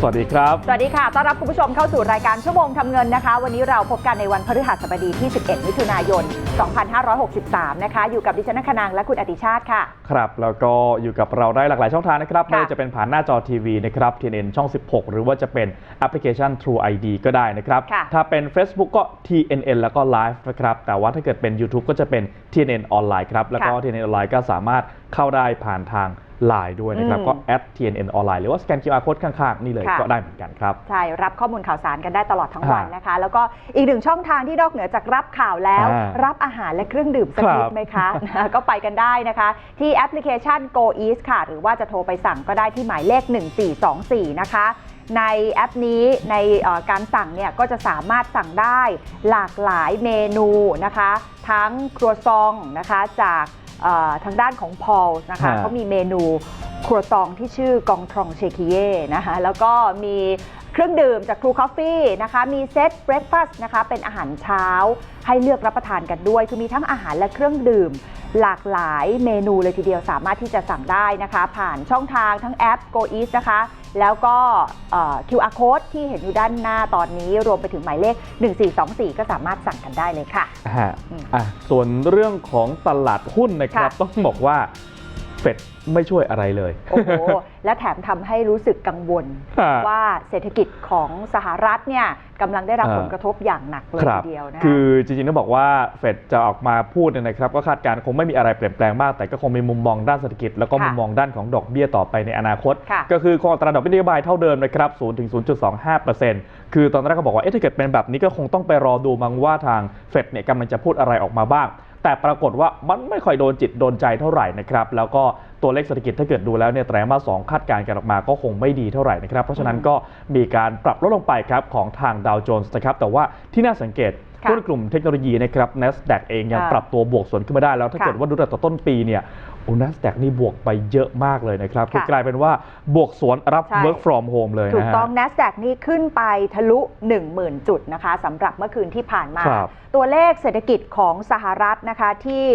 สวัสดีครับ สวัสดีค่ะ ต้อนรับคุณผู้ชมเข้าสู่รายการชั่วโมงทำเงินนะคะ วันนี้เราพบกันในวันพฤหัสบดีที่ 11 มิถุนายน 2563 นะคะ อยู่กับดิฉันนคนังและคุณอติชาติค่ะ ครับ แล้วก็อยู่กับเราได้หลากหลายช่องทางนะครับค่ะไม่ว่าจะเป็นผ่านหน้าจอทีวีนะครับ TNN ช่อง 16 หรือว่าจะเป็นแอปพลิเคชัน True ID ก็ได้นะครับค่ะถ้าเป็น Facebook ก็ TNN แล้วก็ Live นะครับ แต่ว่าถ้าเกิดเป็น YouTube ก็จะเป็น TNN ออนไลน์ครับ แล้วก็ TNN ออนไลน์ก็สามารถเข้าได้ผ่านทาง Line ด้วยนะครับอืมก็ TNN ออนไลน์หรือว่าสแกน QR code ข้างๆ นี่เลยค่ะก็ได้เหมือนกันครับ ใช่ รับข้อมูลข่าวสารกันได้ตลอดทั้งวันฮะนะคะ แล้วก็อีกหนึ่งช่องทางที่นอกเหนือจากรับข่าวแล้วอ่ารับอาหารและเครื่องดื่มสักนิคดรับไหมคะ ก็ไปกันได้นะคะ ที่แอปพลิเคชัน Go East ค่ะ หรือว่าจะโทรไปสั่งก็ได้ที่หมายเลข 1424 นะคะในแอปนี้ในเอ่อการสั่งเนี่ยก็จะสามารถสั่งได้หลากหลายเมนูนะคะ ทั้งครัวซองนะคะจากเอ่อ ทางด้านของพอลนะคะฮะเขามีเมนูครัวซองที่ชื่อกองทรองเชคิเย่นะคะแล้วก็มีเครื่องดื่มจากครูคอฟฟี่นะคะมีเซตเบรคฟาสต์นะคะเป็นอาหารเช้าให้เลือกรับประทานกันด้วย คือมีทั้งอาหารและเครื่องดื่ม หลากหลายเมนูเลยทีเดียวสามารถที่จะสั่งได้นะคะ ผ่านช่องทางทั้งแอป Go Eat นะคะ แล้วก็เอ่อ QR code ที่เห็นอยู่ด้านหน้าตอนนี้ รวมไปถึงหมายเลข 1424 ก็สามารถสั่งกันได้เลยค่ะฮะอืมอะส่วนเรื่องของตลาดหุ้นนะครับค่ะต้องบอกว่าเฟดไม่ช่วยอะไรเลย โอ้โห และแถมทำให้รู้สึกกังวลฮะว่าเศรษฐกิจของสหรัฐเนี่ยกำลังได้รับอ่าผลกระทบอย่างหนักเลยครัทีบเดียวนะคือจริงๆต้องบอกว่าเฟดจะออกมาพูดเนี่ยนะครับ ก็คาดการณ์คงไม่มีอะไรเปลี่ยนแปลงมาก แต่ก็คงมีมุมมองด้านเศรษฐกิจ แล้วก็ค่ะมุมมองด้านของดอกเบี้ยต่อไปในอนาคตค่ะก็คือคงอัตราดอกเบี้ยนโยบายเท่าเดิมนะครับ0ถึง0.25%คือตอนแรกก็บอกว่าเอ๊ะถ้าเกิดเป็นแบบนี้ก็คงต้องไปรอดูมั้งว่าทางเฟดเนี่ยกำลังจะพูดอะไรออกมาบ้าง แต่ปรากฏว่ามันไม่ค่อยโดนจิตโดนใจเท่าไหร่นะครับแล้วก็ตัวเลขเศรษฐกิจถ้าเกิดดูแล้วเนี่ยไตรมาสสองคาดการณ์กันออกมาก็คงไม่ดีเท่าไหร่นะครับ เพราะฉะนั้นก็มีการปรับลดลงไปครับของทางดาวโจนส์นะครับแต่ว่าที่น่าสังเกตค่ะหุ้นกลุ่มเทคโนโลยีนะครับ NASDAQ เองยังค่ะปรับตัวบวกสวนขึ้นมาได้แล้วถ้าค่ะเกิดว่าดูแต่ต้นปีเนี่ย โอ้ NASDAQ นี่บวกไปเยอะมากเลยนะครับคือค่ะกลายเป็นว่าบวกสวนรับ ใช่ work from home เลยถูกนะฮะ ต้อง NASDAQ นี่ขึ้นไปทะลุ 10,000 จุดนะคะสำหรับเมื่อคืนที่ผ่านมา ครับตัวเลขเศรษฐกิจของสหรัฐนะคะที่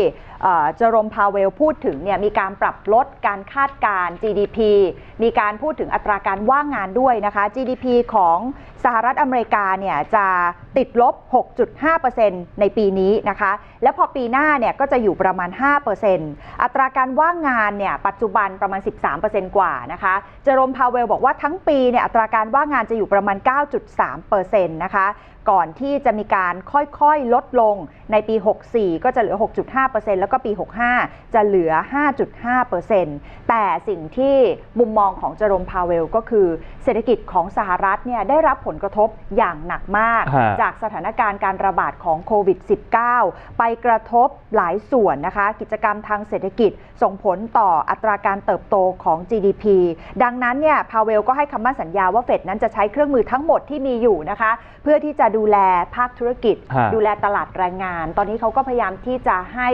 เอ่อเจอโรมพาเวลพูดถึงเนี่ยมีการปรับลดการคาดการณ์ GDP มีการพูดถึงอัตราการว่างงานด้วยนะคะ GDP ของสหรัฐอเมริกาเนี่ยจะติดลบ 6.5%ในปีนี้นะคะ และพอปีหน้าเนี่ยก็จะอยู่ประมาณ 5%อัตราการการว่างงานเนี่ยปัจจุบันประมาณ 13%กว่านะคะเจอรมพาเวลบอกว่าทั้งปีเนี่ยอัตราการว่างงานจะอยู่ประมาณ 9.3%นะคะ ก่อนที่จะมีการค่อยๆ ลดลงในปี 64 ก็จะเหลือ 6.5%แล้วก็ปี 65 จะเหลือ 5.5%แต่สิ่งที่มุมมองของเจอโรมพาเวลก็คือ เศรษฐกิจของสหรัฐเนี่ยได้รับผลกระทบอย่างหนักมากฮะจากสถานการณ์การระบาดของโควิด -19 ไปกระทบหลายส่วนนะคะ กิจกรรมทางเศรษฐกิจส่งผลต่ออัตราการเติบโตของ GDP ดังนั้นเนี่ยพาเวลก็ให้คำมั่นสัญญาว่าเฟดนั้นจะใช้เครื่องมือทั้งหมดที่มีอยู่นะคะ เพื่อที่จะดูแลภาคธุรกิจ ฮะ ดูแลตลาดแรงงาน ตอนนี้เขาก็พยายามที่จะให้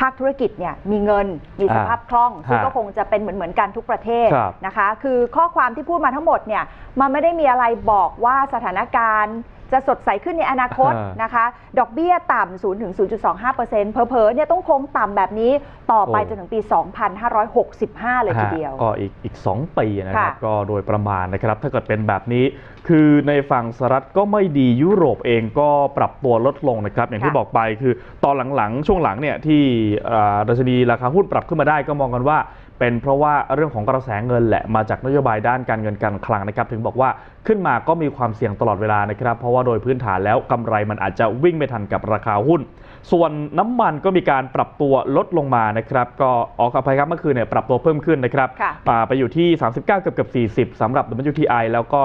ภาคธุรกิจเนี่ยมีเงินมีสภาพคล่องซึ่งฮะก็คงจะเป็นเหมือนเหมือนๆกันทุกประเทศครับนะคะ คือข้อความที่พูดมาทั้งหมดเนี่ยมันไม่ได้มีอะไรบอกว่าสถานการณ์ จะสดใสขึ้นในอนาคตอ่านนะคะ ดอกเบี้ยต่ำ0ถึง0.25%เผลอๆเนี่ยต้องคงต่ำแบบนี้ต่อไปโอ้จนถึงปี 2565 เลยทีเดียวฮะก็อีกอีก 2 ปีนะครับค่ะก็โดยประมาณนะครับ ถ้าเกิดเป็นแบบนี้ คือในฝั่งสหรัฐก็ไม่ดียุโรปเองก็ปรับตัวลดลงนะครับ อย่างที่ค่ะบอกไปคือตอนหลังๆ ช่วงหลังเนี่ยที่อ่าดัชนีราคาหุ้นปรับขึ้นมาได้ก็มองกันว่า เป็นเพราะว่าเรื่องของกระแสเงินแหละมาจากนโยบายด้านการเงินการคลังนะครับถึงบอกว่าขึ้นมาก็มีความเสี่ยงตลอดเวลานะครับเพราะว่าโดยพื้นฐานแล้วกำไรมันอาจจะวิ่งไม่ทันกับราคาหุ้น ส่วนน้ำมันก็มีการปรับตัวลดลงมานะครับก็ออกอภัยครับเมื่อคืนเนี่ยปรับตัวเพิ่มขึ้นนะครับค่ะอ่าไปอยู่ที่ 39เกือบเกือบ40สำหรับ WTI แล้วก็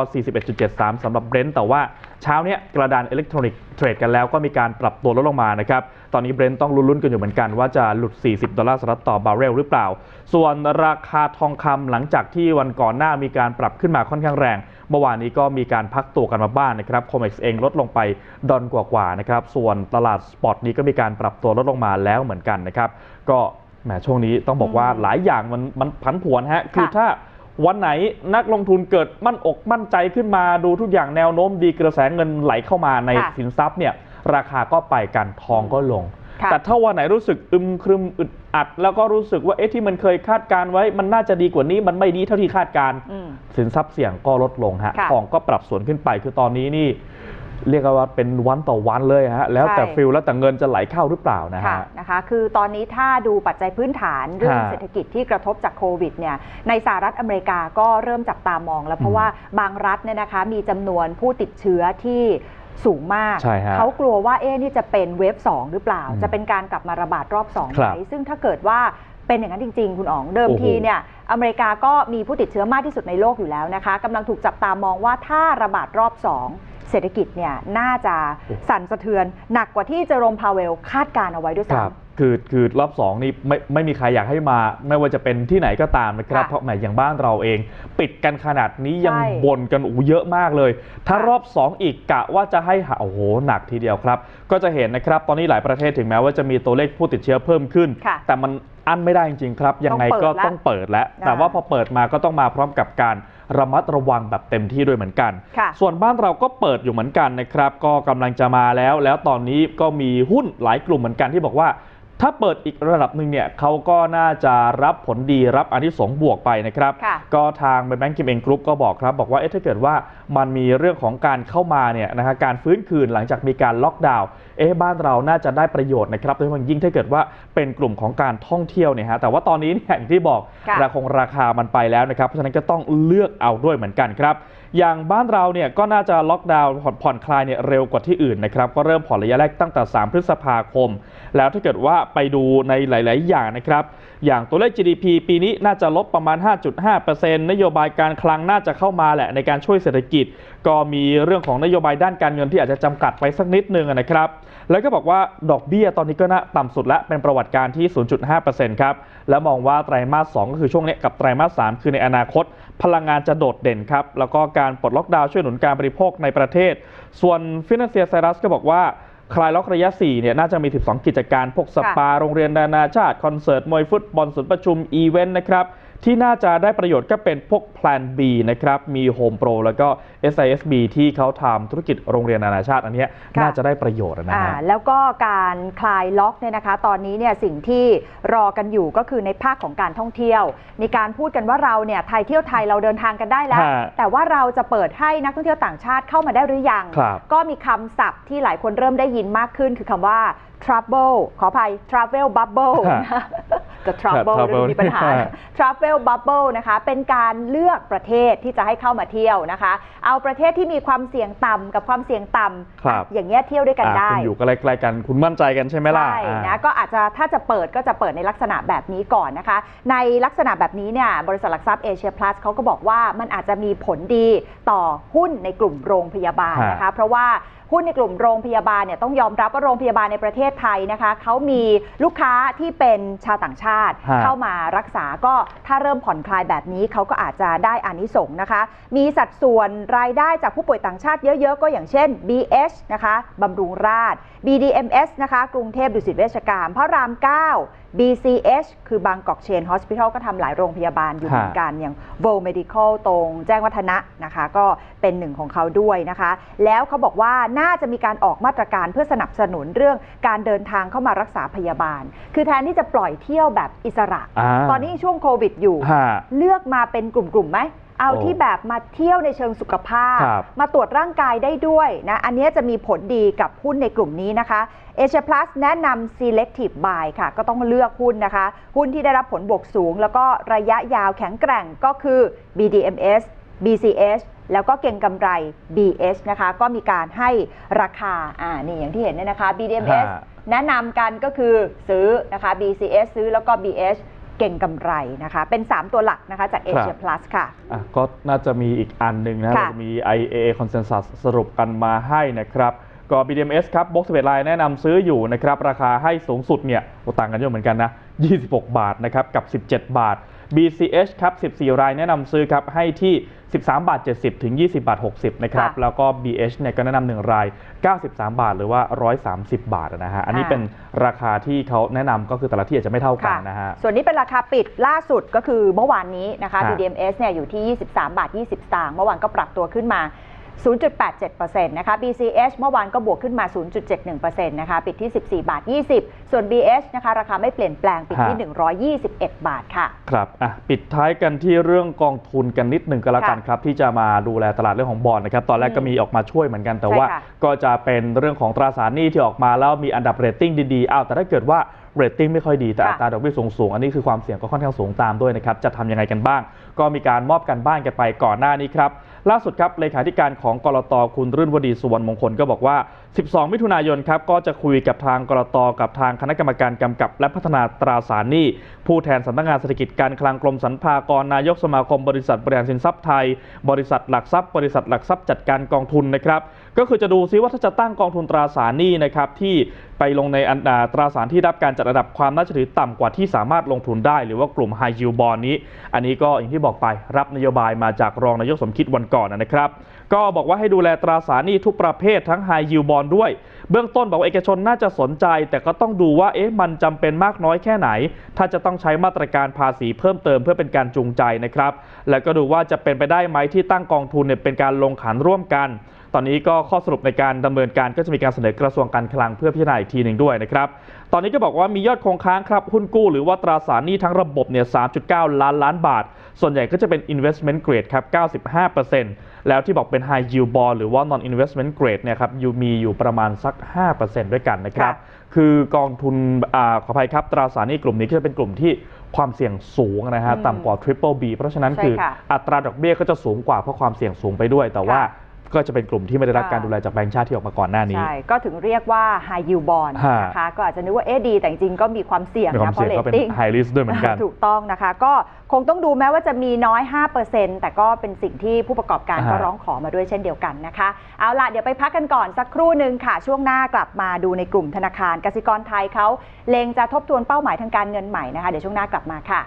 41.73สำหรับ Brent แต่ว่า เช้าเนี้ยกระดานอิเล็กทรอนิกส์เทรดกันแล้วก็มีการปรับตัวลดลงมานะครับ ตอนนี้ Brent ต้องลุ้นๆกันอยู่เหมือนกันว่าจะหลุด 40 ดอลลาร์สหรัฐต่อบาร์เรลหรือเปล่า ส่วนราคาทองคำหลังจากที่วันก่อนหน้ามีการปรับขึ้นมาค่อนข้างแรง เมื่อวานนี้ก็มีการพักตัวกันมาบ้างนะครับโคเม็กซ์เองลดลงไปดอนกว่าๆนะครับ ส่วนตลาดสปอตนี้ก็มีการปรับตัวลดลงมาแล้วเหมือนกันนะครับ ก็แหมช่วงนี้ต้องบอกว่าหลายอย่างมันมันผันผวนฮะ คือถ้า วันไหนนักลงทุนเกิดมั่นอกมั่นใจขึ้นมาดูทุกอย่างแนวโน้มดีกระแสเงินไหลเข้ามาในค่ะ สินทรัพย์เนี่ยราคาก็ไปกันทองก็ลง ค่ะ แต่ถ้าวันไหนรู้สึกอึมครึมอึดอัด แล้วก็รู้สึกว่าเอ๊ะที่มันเคยคาดการไว้ มันน่าจะดีกว่านี้มันไม่ดีเท่าที่คาดการ อืม สินทรัพย์เสี่ยงก็ลดลงฮะค่ะ ทองก็ปรับสวนขึ้นไปคือตอนนี้นี่ เรียกว่าเป็นวันต่อวันเลยฮะแล้วแต่ใช่ฟิลแล้วแต่เงินจะไหลเข้าหรือเปล่านะค่ะฮะนะคะ คือตอนนี้ถ้าดูปัจจัยพื้นฐานเรื่องฮะเศรษฐกิจที่กระทบจากโควิดเนี่ยในสหรัฐอเมริกาก็เริ่มจับตามองแล้วเพอืราะมว่าบางรัฐเนี่ยนะคะมีจำนวนผู้ติดเชื้อที่สูงมากใช่ฮะเขากลัวว่าเอ๊ะนี่จะเป็นเวฟ2 หรือเปล่าอืมจะเป็นการกลับมาระบาดรอบ2คไหรัมบซึ่งถ้าเกิดว่าเป็นอย่างนั้นจริง ๆ คุณอ๋องเดิมโอ้โหทีเนี่ยอเมริกาก็มีผู้ติดเชื้อมากที่สุดในโลกอยู่แล้วนะคะกำลังถูกจับตามองว่าถ้าระบาดรอบ 2 เศรษฐกิจเนี่ยน่าจะสั่นสะเทือน หนักกว่าที่เจอโรมพาเวลคาดการเอาไว้ด้วยคซ้รับคือคือรอบสองนี่ไม่ไม่มีใครอยากให้มา ไม่ว่าจะเป็นที่ไหนก็ตามนะครับค่ะเพราะแหมอย่างบ้านเราเอง ปิดกันขนาดนี้ยังใช่บ่นกันโอ้โหเยอะมากเลย ถ้าค่ะรอบ 2 อีกกะว่าจะให้หาโอ้โหหนักทีเดียวครับ ก็จะเห็นนะครับตอนนี้หลายประเทศถึงแม้ว่าจะมีตัวเลขผู้ติดเชื้อเพิ่มขึ้นค่ะแต่มันอั้นไม่ได้จริงๆครับ ยังไงก็ต้ต้อองงเปิเปิดดแล้แล้ววแต่ว่าพอเปิดมาก็ต้องมาพร้อมกับการ ระมัดระวังแบบเต็มที่ด้วยเหมือนกันค่ะส่วนบ้านเราก็เปิดอยู่เหมือนกันนะครับ ก็กำลังจะมาแล้ว แล้วตอนนี้ก็มีหุ้นหลายกลุ่มเหมือนกันที่บอกว่า ถ้าเปิดอีกระดับหนึ่งเนี่ยเขาก็น่าจะรับผลดีรับอันที่สงส์บวกไปนะครับค่ะก็ทางแบงก์กิมเองกรุ๊ปก็บอกครับบอกว่าเอ๊ะถ้าเกิดว่ามันมีเรื่องของการเข้ามาเนี่ยนะฮะการฟื้นคืนหลังจากมีการล็อกดาวน์เอ๊ะบ้านเราน่าจะได้ประโยชน์นะครับโดยเฉพาะยิ่งถ้าเกิดว่าเป็นกลุ่มของการท่องเที่ยวเนี่ยฮะแต่ว่าตอนนี้เนี่ยอย่างที่บอกค่ะราคงราคามันไปแล้วนะครับเพราะฉะนั้นก็ต้องเลือกเอาด้วยเหมือนกันครับ อย่างบ้านเราเนี่ยก็น่าจะล็อกดาวน์ผ่อนคลายเนี่ยเร็วกว่าที่อื่นนะครับก็เริ่มผ่อนระยะแรกตั้งแต่ 3 พฤษภาคม แล้วถ้าเกิดว่าไปดูในหลาย ๆ อย่างนะครับอย่างตัวเลข GDP ปีนี้น่าจะลบประมาณ 5.5%นโยบายการคลังน่าจะเข้ามาแหละในการช่วยเศรษฐกิจ ก็มีเรื่องของนโยบายด้านการเงินที่อาจจะจำกัดไปสักนิดนึงนะครับ แล้วก็บอกว่าดอกเบี้ยตอนนี้ก็น่าต่ำสุดและเป็นประวัติการที่ 0.5%ครับ แล้วมองว่าไตรมาส 2 ก็คือช่วงนี้กับไตรมาส 3 คือในอนาคต พลังงานจะโดดเด่นครับ แล้วก็การปลดล็อกดาวน์ช่วยหนุนการบริโภคในประเทศ ส่วนฟินแลนเซียไซรัสก็บอกว่าคลายล็อกระยะ 4 เนี่ย น่าจะมี 12 กิจการ พวกสปา โรงเรียนนานาชาติ คอนเสิร์ต มวยฟุตบอลศูนย์ประชุม อีเวนต์นะครับ ที่น่าจะได้ประโยชน์ก็เป็นพวก Plan B นะครับ มี Home Pro แล้วก็ SISB ที่เขาทำธุรกิจโรงเรียนนานาชาติอันเนี้ยค่ะน่าจะได้ประโยชน์นะอ่าฮะแล้วก็การคลายล็อกเนี่ยนะคะ ตอนนี้เนี่ยสิ่งที่รอกันอยู่ก็คือในภาคของการท่องเที่ยว มีการพูดกันว่าเราเนี่ยไทยเที่ยวไทยเราเดินทางกันได้แล้วฮะแต่ว่าเราจะเปิดให้นักท่องเที่ยวต่างชาติเข้ามาได้หรือยังครับก็มีคำศัพท์ที่หลายคนเริ่มได้ยินมากขึ้นคือคำว่า travel ขออภัย travel bubble ฮะนะจะ travel หรือ travel มีปัญหาฮะ travel bubble นะคะ เป็นการเลือกประเทศที่จะให้เข้ามาเที่ยวนะคะเอาประเทศที่มีความเสี่ยงต่ำกับความเสี่ยงต่ำครับ อย่างเงี้ยเที่ยวด้วยกันอ่าได้ คุณอยู่ใกล้ๆกัน คุณมั่นใจกันใช่ไหมล่ะใช่อ่า นะก็อาจจะถ้าจะเปิดก็จะเปิดในลักษณะแบบนี้ก่อนนะคะ ในลักษณะแบบนี้เนี่ยบริษัทหลักทรัพย์เอเชียพลัสเขาก็บอกว่ามันอาจจะมีผลดีต่อหุ้นในกลุ่มโรงพยาบาลนะคะ เพราะว่า หุ้นในกลุ่มโรงพยาบาลเนี่ยต้องยอมรับว่าโรงพยาบาลในประเทศไทยนะคะเขามีลูกค้าที่เป็นชาวต่างชาติ ฮะ เข้ามารักษาก็ถ้าเริ่มผ่อนคลายแบบนี้เขาก็อาจจะได้อานิสงส์นะคะ มีสัดส่วนรายได้จากผู้ป่วยต่างชาติเยอะๆ ก็อย่างเช่น BH นะคะบำรุงราษฎร์ BDMS นะคะกรุงเทพดุสิตเวชกรรมพระราม 9 BCH คือบางกอกเชน Hospital ก็ทำหลายโรงพยาบาลอยู่เหมือนกันอย่าง v o Medical ตรงแจ้งวัฒนะนะคะ ก็เป็นหนึ่งของเขาด้วยนะคะ แล้วเขาบอกว่าน่าจะมีการออกมาตรการเพื่อสนับสนุนเรื่องการเดินทางเข้ามารักษาพยาบาล คือแทนที่จะปล่อยเที่ยวแบบอิสระอ่าตอนนี้ช่วงโควิดอยู่ฮะเลือกมาเป็นกลุ่มๆไหม เอาโอ้ที่แบบมาเที่ยวในเชิงสุขภาพครับมาตรวจร่างกายได้ด้วยนะ อันนี้จะมีผลดีกับหุ้นในกลุ่มนี้นะคะเอเชียพลัสแนะนำ selective buy ค่ะ ก็ต้องเลือกหุ้นนะคะ หุ้นที่ได้รับผลบวกสูง แล้วก็ระยะยาวแข็งแกร่งก็คือ BDMs BCH แล้วก็เก่งกำไร BH นะคะ ก็มีการให้ราคา อ่า นี่อย่างที่เห็นเนี่ยนะคะ BDMs ฮะแนะนำกันก็คือซื้อนะคะ BCS ซื้อแล้วก็ BH เก่งกำไรนะคะ เป็น 3 ตัวหลักนะคะจาก Asia Plus ค่ะ อะก็น่าจะมีอีกอันหนึ่งนะค่ะเราจะมี IAA Consensus สรุปกันมาให้นะครับก็ BDMs ครับบ็อกซ์เวลายแนะนำซื้ออยู่นะครับ ราคาให้สูงสุดเนี่ยโอ้ต่างกันเยอะเหมือนกันนะ 26 บาทนะครับกับ 17 บาท BCH ครับ 14 รายแนะนำซื้อครับให้ที่ 13 บาท 70 ถึง 20 บาท 60 นะครับ ค่ะแล้วก็ BH เนี่ยก็แนะนำหนึ่งราย 93 บาทหรือว่า 130 บาทนะฮะ อันนี้อ่าเป็นราคาที่เขาแนะนำก็คือแต่ละที่อาจจะไม่เท่ากันค่ะนะฮะ ส่วนนี้เป็นราคาปิดล่าสุดก็คือเมื่อวานนี้นะคะครับ BDMs เนี่ยอยู่ที่ 23 บาท 20สตางค์เมื่อวานก็ปรับตัวขึ้นมา 0.87%นะคะ BCH เมื่อวานก็บวกขึ้นมา 0.71%นะคะ ปิดที่ 14 บาท 20 ส่วน BH นะคะ ราคาไม่เปลี่ยนแปลง ปิดที่ 121 บาทค่ะ ครับ อะ ปิดท้ายกันที่เรื่องกองทุนกันนิดหนึ่งก็แล้วกันครับ ที่จะมาดูแลตลาดเรื่องของบอลนะครับ ตอนแรกก็มีออกมาช่วยเหมือนกัน แต่ใช่ว่าค่ะก็จะเป็นเรื่องของตราสารหนี้ที่ออกมาแล้วมีอันดับเรตติ้งดีๆ อ้าว แต่ถ้าเกิดว่าเรตติ้งไม่ค่อยดีแต่ค่ะอัตราดอกเบี้ยสูงๆ อันนี้คือความเสี่ยงก็ค่อนข้างสูงตามด้วยนะครับ จะทำยังไงกันบ้าง ก็มีการมอบกันบ้านกันไปก่อนหน้านี้ครับ ล่าสุดครับเลขาธิการของกรตคุณรื่นวดีสุวรรณมงคลก็บอกว่า12 มิถุนายนครับก็จะคุยกับทางกรตกับทางคณะกรรมการกำกับ และพัฒนาตราสารหนี้ ผู้แทนสำนักงานเศรษฐกิจการคลังกรมสรรพากรนายกสมาคมบริษัทบริหารสินทรัพย์ไทย บริษัทหลักทรัพย์ บริษัทหลักทรัพย์จัดการกองทุนนะครับก็คือจะดูซิว่าถ้าจะตั้งกองทุนตราสารหนี้นะครับที่ไปลงในตราสารที่รับการจัดระดับความน่าเชื่อถือต่ำกว่าที่สามารถลงทุนได้ หรือว่ากลุ่ม High Yield Bond นี้ อันนี้ก็อย่างที่บอกไปรับนโยบายมาจากรองนายกสมคิดวันก่อนนะครับ ก็บอกว่าให้ดูแลตราสารหนี้ทุกประเภททั้ง High Yield Bond ด้วย เบื้องต้นบอกว่าเอกชนน่าจะสนใจ แต่ก็ต้องดูว่าเอ๊ะมันจำเป็นมากน้อยแค่ไหน ถ้าจะต้องใช้มาตรการภาษีเพิ่มเติมเพื่อเป็นการจูงใจนะครับ แล้วก็ดูว่าจะเป็นไปได้ไหมที่ตั้งกองทุนเนี่ยเป็นการลงขันร่วมกัน ตอนนี้ก็ข้อสรุปในการดำเนินการก็จะมีการเสนอกระทรวงการคลังเพื่อพิจารณาอีกทีหนึ่งด้วยนะครับตอนนี้ก็บอกว่ามียอดคงค้างครับหุ้นกู้หรือว่าตราสารหนี้ทั้งระบบเนี่ย 3.9 ล้านล้านบาท ส่วนใหญ่ก็จะเป็น investment grade ครับ 95% แล้วที่บอกเป็น high yield bond หรือว่า non investment grade เนี่ยครับอยู่มีอยู่ประมาณสัก 5%ด้วยกันนะครับค่ะคือกองทุนอาขออภัยครับ ตราสารหนี้กลุ่มนี้ก็จะเป็นกลุ่มที่ความเสี่ยงสูงนะฮะอืมต่ำกว่า triple B เพราะฉะนั้นใช่คือค่ะอัตราดอกเบี้ยก็จะสูงกว่าเพราะความเสี่ยงสูงไปด้วย แต่ว่าค่ะ ก็จะเป็นกลุ่มที่ไม่ได้รับค่ะการดูแลจากแบงก์ชาติที่ออกมาก่อนหน้านี้ ใช่ ก็ถึงเรียกว่า high yield bond ฮะนะคะก็อาจจะนึกว่าเอ๊ะดี แต่จริงๆก็มีความเสี่ยงมีควานะมเพราะเสี่ยงก็เป็น rating high risk ด้วยเหมือนกัน ถูกต้องนะคะ ก็คงต้องดูแม้ว่าจะมีน้อย 5%แต่ก็เป็นสิ่งที่ผู้ประกอบการอ่าฮะก็ร้องขอมาด้วยเช่นเดียวกันนะคะ เอาล่ะ เดี๋ยวไปพักกันก่อนสักครู่หนึ่งค่ะ ช่วงหน้ากลับมาดูในกลุ่มธนาคารกสิกรไทยเขาเลงจะทบทวนเป้าหมายทางการเงินใหม่นะคะเดี๋ยวช่วงหน้ากลับมาค่ะ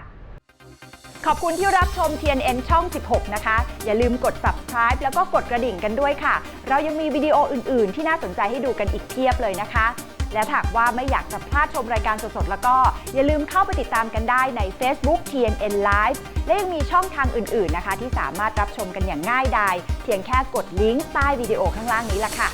ขอบคุณที่รับชม TNN ช่อง 16 นะคะ อย่าลืมกด subscribe แล้วก็กดกระดิ่งกันด้วยค่ะ เรายังมีวิดีโออื่น ๆ ที่น่าสนใจให้ดูกันอีกเพียบเลยนะคะ และหากว่าไม่อยากจะพลาดชมรายการสด ๆ แล้วก็ อย่าลืมเข้าไปติดตามกันได้ใน Facebook TNN Live และยังมีช่องทางอื่น ๆ นะคะ ที่สามารถรับชมกันอย่างง่ายดาย เพียงแค่กดลิงก์ใต้วิดีโอข้างล่างนี้ล่ะค่ะ